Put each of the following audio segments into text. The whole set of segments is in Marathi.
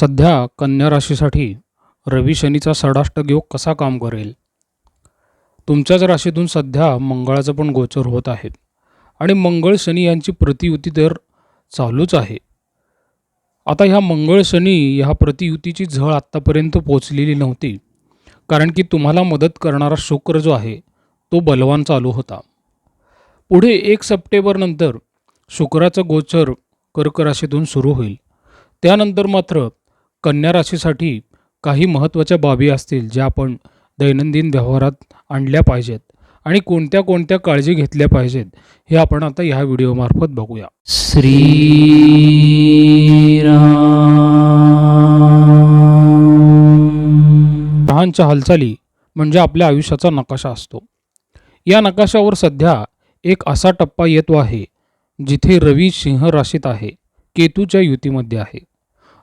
सध्या कन्या राशीसाठी रवी शनीचा षडाष्टक योग कसा काम करेल? तुमच्याच राशीतून सध्या मंगळाचं पण गोचर होत आहे. आणि मंगळ शनी यांची प्रतियुती तर चालूच आहे. आता ह्या मंगळ शनी ह्या प्रतियुतीची झळ आत्तापर्यंत पोचलेली नव्हती. कारण की तुम्हाला मदत करणारा शुक्र जो आहे तो बलवान चालू होता. पुढे एक सप्टेंबरनंतर शुक्राचं गोचर कर्क राशीतून सुरू होईल. त्यानंतर मात्र कन्या राशीसाठी काही महत्त्वाच्या बाबी असतील ज्या आपण दैनंदिन व्यवहारात आणल्या पाहिजेत आणि कोणत्या कोणत्या काळजी घेतल्या पाहिजेत हे आपण आता ह्या व्हिडिओमार्फत बघूया. ग्रहांच्या हालचाली म्हणजे आपल्या आयुष्याचा नकाशा असतो. या नकाशावर सध्या एक असा टप्पा येतो आहे जिथे रवी सिंह राशीत आहे केतूच्या युतीमध्ये आहे.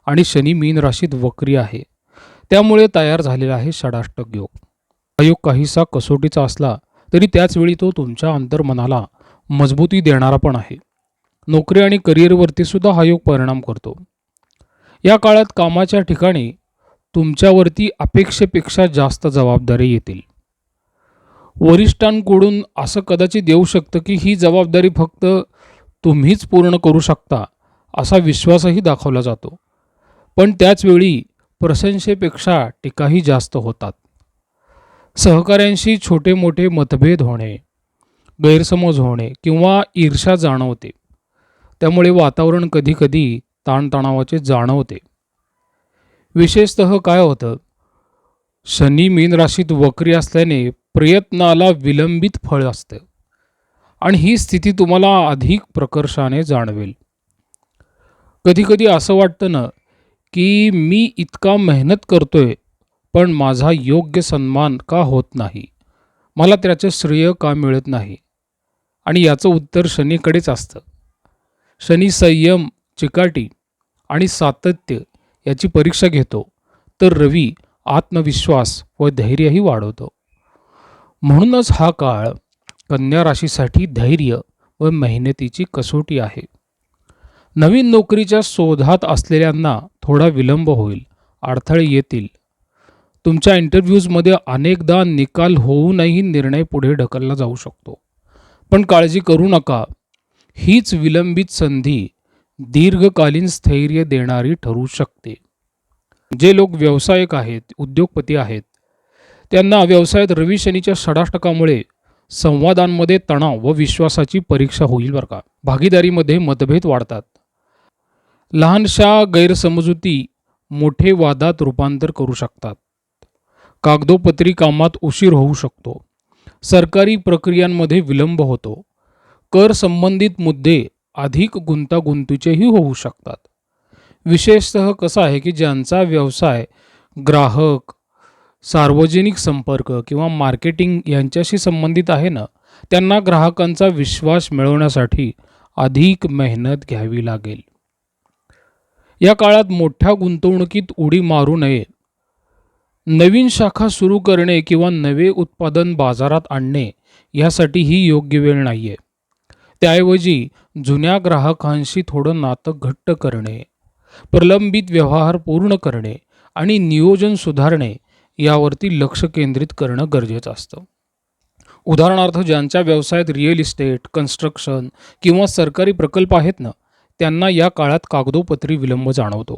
आणि शनी मीन राशीत वक्री आहे. त्यामुळे तयार झालेला आहे षडाष्टक योग. हा योग काहीसा कसोटीचा असला तरी त्याचवेळी तो तुमच्या अंतर्मनाला मजबूती देणारा पण आहे. नोकरी आणि करिअरवरती सुद्धा हा योग परिणाम करतो. या काळात कामाच्या ठिकाणी तुमच्यावरती अपेक्षेपेक्षा जास्त जबाबदारी येतील. वरिष्ठांकडून असं कदाचित येऊ शकतं की ही जबाबदारी फक्त तुम्हीच पूर्ण करू शकता असा विश्वासही दाखवला जातो. पण त्याचवेळी प्रशंसेपेक्षा टीकाही जास्त होतात. सहकाऱ्यांशी छोटे मोठे मतभेद होणे गैरसमज होणे किंवा ईर्षा जाणवते. त्यामुळे वातावरण कधीकधी ताणतणावाचे जाणवते. विशेषतः काय होतं? शनी मीन राशीत वक्री असल्याने प्रयत्नाला विलंबित फळ असतं. आणि ही स्थिती तुम्हाला अधिक प्रकर्षाने जाणवेल. कधीकधी असं वाटतं ना की मी इतका मेहनत करतोय पण माझा योग्य सन्मान का होत नाही? मला त्याचं श्रेय का मिळत नाही? आणि याचं उत्तर शनीकडेच असतं. शनी संयम चिकाटी आणि सातत्य याची परीक्षा घेतो तर रवी आत्मविश्वास व धैर्यही वाढवतो. म्हणूनच हा काळ कन्या राशीसाठी धैर्य व मेहनतीची कसोटी आहे. नवीन नोकरीच्या शोधात असलेल्यांना थोडा विलंब होईल अडथळे येतील. तुमच्या इंटरव्ह्यूजमध्ये अनेकदा निकाल होऊनही निर्णय पुढे ढकलला जाऊ शकतो. पण काळजी करू नका. हीच विलंबित संधी दीर्घकालीन स्थैर्य देणारी ठरू शकते. जे लोक व्यावसायिक आहेत उद्योगपती आहेत त्यांना व्यवसायात रवी शनीच्या षडाष्टकामुळे संवादांमध्ये तणाव व विश्वासाची परीक्षा होईल बरं का. भागीदारीमध्ये मतभेद वाढतात. लहानशा गैरसमजुती मोठे वादात रूपांतर करू शकतात. कागदोपत्री कामात उशीर होऊ शकतो. सरकारी प्रक्रियांमध्ये विलंब होतो. कर संबंधित मुद्दे अधिक गुंतागुंतीचेही होऊ शकतात. विशेषतः कसं आहे की ज्यांचा व्यवसाय ग्राहक सार्वजनिक संपर्क किंवा मार्केटिंग यांच्याशी संबंधित आहे ना त्यांना ग्राहकांचा विश्वास मिळवण्यासाठी अधिक मेहनत घ्यावी लागेल. या काळात मोठ्या गुंतवणुकीत उडी मारू नये. नवीन शाखा सुरू करणे किंवा नवे उत्पादन बाजारात आणणे यासाठी ही योग्य वेळ नाही आहे त्याऐवजी जुन्या ग्राहकांशी थोडं नातं घट्ट करणे प्रलंबित व्यवहार पूर्ण करणे आणि नियोजन सुधारणे यावरती लक्ष केंद्रित करणं गरजेचं असतं. उदाहरणार्थ ज्यांच्या व्यवसायात रिअल इस्टेट कन्स्ट्रक्शन किंवा सरकारी प्रकल्प आहेत ना त्यांना या काळात कागदोपत्री विलंब जाणवतो.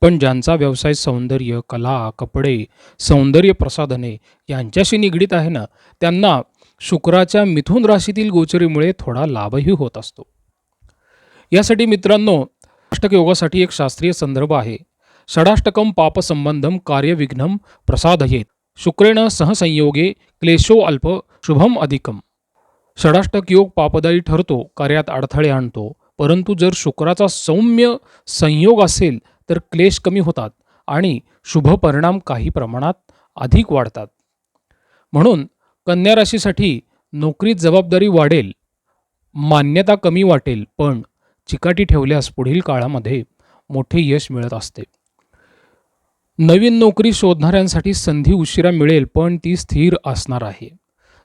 पण ज्यांचा व्यवसाय सौंदर्य कला कपडे सौंदर्य प्रसाधने यांच्याशी निगडीत आहे ना त्यांना शुक्राच्या मिथुन राशीतील गोचरीमुळे थोडा लाभही होत असतो. यासाठी मित्रांनो अष्टक योगासाठी एक शास्त्रीय संदर्भ आहे. षडाष्टकम पापसंबंधम कार्यविघ्नम प्रसादयेत शुक्रेण सहसंयोगे क्लेशो अल्प शुभम अधिकम. षडाष्टक योग पापदायी ठरतो कार्यात अडथळे आणतो. परंतु जर शुक्राचा सौम्य संयोग असेल तर क्लेश कमी होतात आणि शुभ परिणाम काही प्रमाणात अधिक वाढतात. म्हणून कन्या राशीसाठी नोकरीत जबाबदारी वाढेल मान्यता कमी वाटेल पण चिकाटी ठेवल्यास पुढील काळामध्ये मोठे यश मिळत असते. नवीन नोकरी शोधणाऱ्यांसाठी संधी उशिरा मिळेल पण ती स्थिर असणार आहे.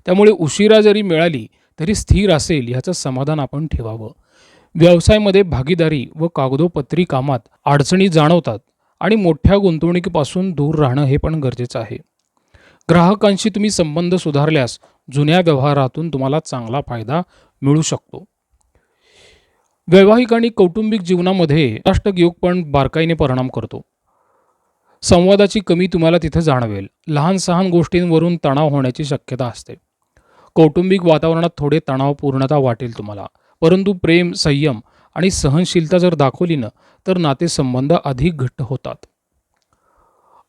त्यामुळे उशिरा जरी मिळाली तरी स्थिर असेल ह्याचं समाधान आपण ठेवावं. व्यवसायामध्ये भागीदारी व कागदोपत्री कामात अडचणी जाणवतात आणि मोठ्या गुंतवणुकीपासून दूर राहणं हे पण गरजेचं आहे. ग्राहकांशी तुम्ही संबंध सुधारल्यास जुन्या व्यवहारातून तुम्हाला चांगला फायदा मिळू शकतो. वैवाहिक आणि कौटुंबिक जीवनामध्ये अष्टक योग पण बारकाईने परिणाम करतो. संवादाची कमी तुम्हाला तिथे जाणवेल. लहान सहान गोष्टींवरून तणाव होण्याची शक्यता असते. कौटुंबिक वातावरणात थोडे तणावपूर्णता वाटेल तुम्हाला. परंतु प्रेम संयम आणि सहनशीलता जर दाखवली ना तर नातेसंबंध अधिक घट्ट होतात.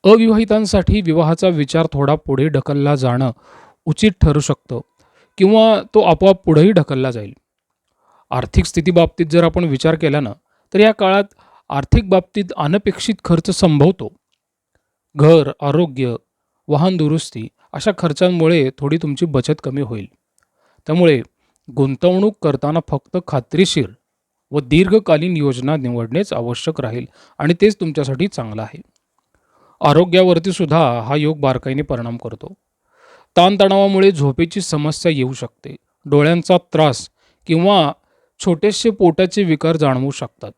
अविवाहितांसाठी विवाहाचा विचार थोडा पुढे ढकलला जाणं उचित ठरू शकतं किंवा तो आपोआप पुढेही ढकलला जाईल. आर्थिक स्थितीबाबतीत जर आपण विचार केला ना तर या काळात आर्थिक बाबतीत अनपेक्षित खर्च संभवतो. घर आरोग्य वाहन दुरुस्ती अशा खर्चांमुळे थोडी तुमची बचत कमी होईल. त्यामुळे गुंतवणूक करताना फक्त खात्रीशीर व दीर्घकालीन योजना निवडणेच आवश्यक राहील आणि तेच तुमच्यासाठी चांगलं आहे. आरोग्यावरती सुद्धा हा योग बारकाईने परिणाम करतो. ताणतणावामुळे झोपेची समस्या येऊ शकते. डोळ्यांचा त्रास किंवा छोटेसे पोटाचे विकार जाणवू शकतात.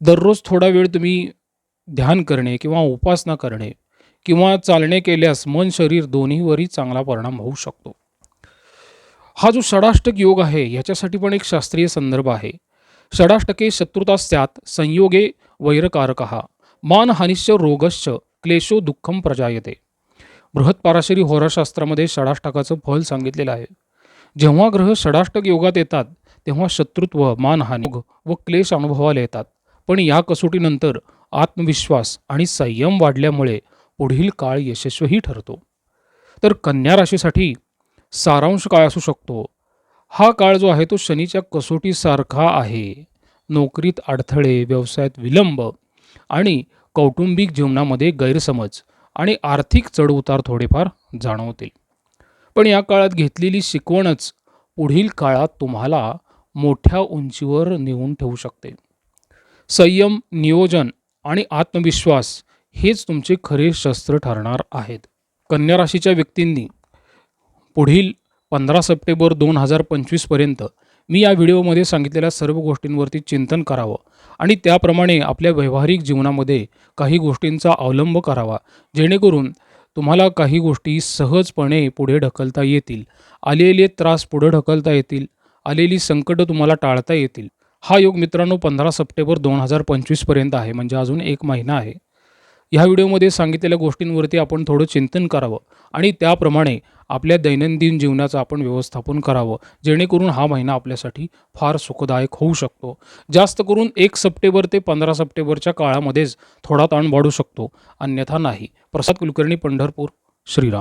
दररोज थोडा वेळ तुम्ही ध्यान करणे किंवा उपासना करणे किंवा चालणे केल्यास मन शरीर दोन्हीवरही चांगला परिणाम होऊ शकतो. हा जो षडाष्टक योग आहे याच्यासाठी पण एक शास्त्रीय संदर्भ आहे. षडाष्टके शत्रुतास्यात संयोगे वैरकारक मानहानिश्च रोगश्च क्लेशो दुःखम प्रजायते. बृहत्पाराशरी होराशास्त्रामध्ये षडाष्टकाचं फल सांगितलेलं आहे. जेव्हा ग्रह षडाष्टक योगात येतात तेव्हा शत्रुत्व मानहानी व क्लेश अनुभवाला येतात. पण या कसोटीनंतर आत्मविश्वास आणि संयम वाढल्यामुळे पुढील काळ यशस्वीही ठरतो. तर कन्या राशीसाठी सारांश काय असू शकतो? हा काळ जो आहे तो शनीच्या कसोटीसारखा आहे. नोकरीत अडथळे व्यवसायात विलंब आणि कौटुंबिक जीवनामध्ये गैरसमज आणि आर्थिक चढउतार थोडेफार जाणवतील. पण या काळात घेतलेली शिकवणच पुढील काळात तुम्हाला मोठ्या उंचीवर नेऊन ठेवू शकते. संयम नियोजन आणि आत्मविश्वास हेच तुमचे खरे शस्त्र ठरणार आहेत. कन्या राशीच्या व्यक्तींनी पुढील पंधरा सप्टेंबर दोन हजार पंचवीसपर्यंत मी या व्हिडिओमध्ये सांगितलेल्या सर्व गोष्टींवरती चिंतन करावं आणि त्याप्रमाणे आपल्या व्यावहारिक जीवनामध्ये काही गोष्टींचा अवलंब करावा जेणेकरून तुम्हाला काही गोष्टी सहजपणे पुढे ढकलता येतील. आलेले त्रास पुढे ढकलता येतील. आलेली संकटं तुम्हाला टाळता येतील. हा योग मित्रांनो पंधरा सप्टेंबर दोन हजार पंचवीसपर्यंत आहे. म्हणजे अजून एक महिना आहे. ह्या व्हिडिओमध्ये सांगितलेल्या गोष्टींवरती आपण थोडं चिंतन करावं आणि त्याप्रमाणे आपल्या दैनंदिन जीवनाचं आपण व्यवस्थापन करावं जेणेकरून हा महिना आपल्यासाठी फार सुखदायक होऊ शकतो. जास्त करून एक सप्टेंबर ते पंधरा सप्टेंबरच्या काळामध्येच थोडा ताण वाढू शकतो. अन्यथा नाही. प्रसाद कुलकर्णी पंढरपूर श्रीराम.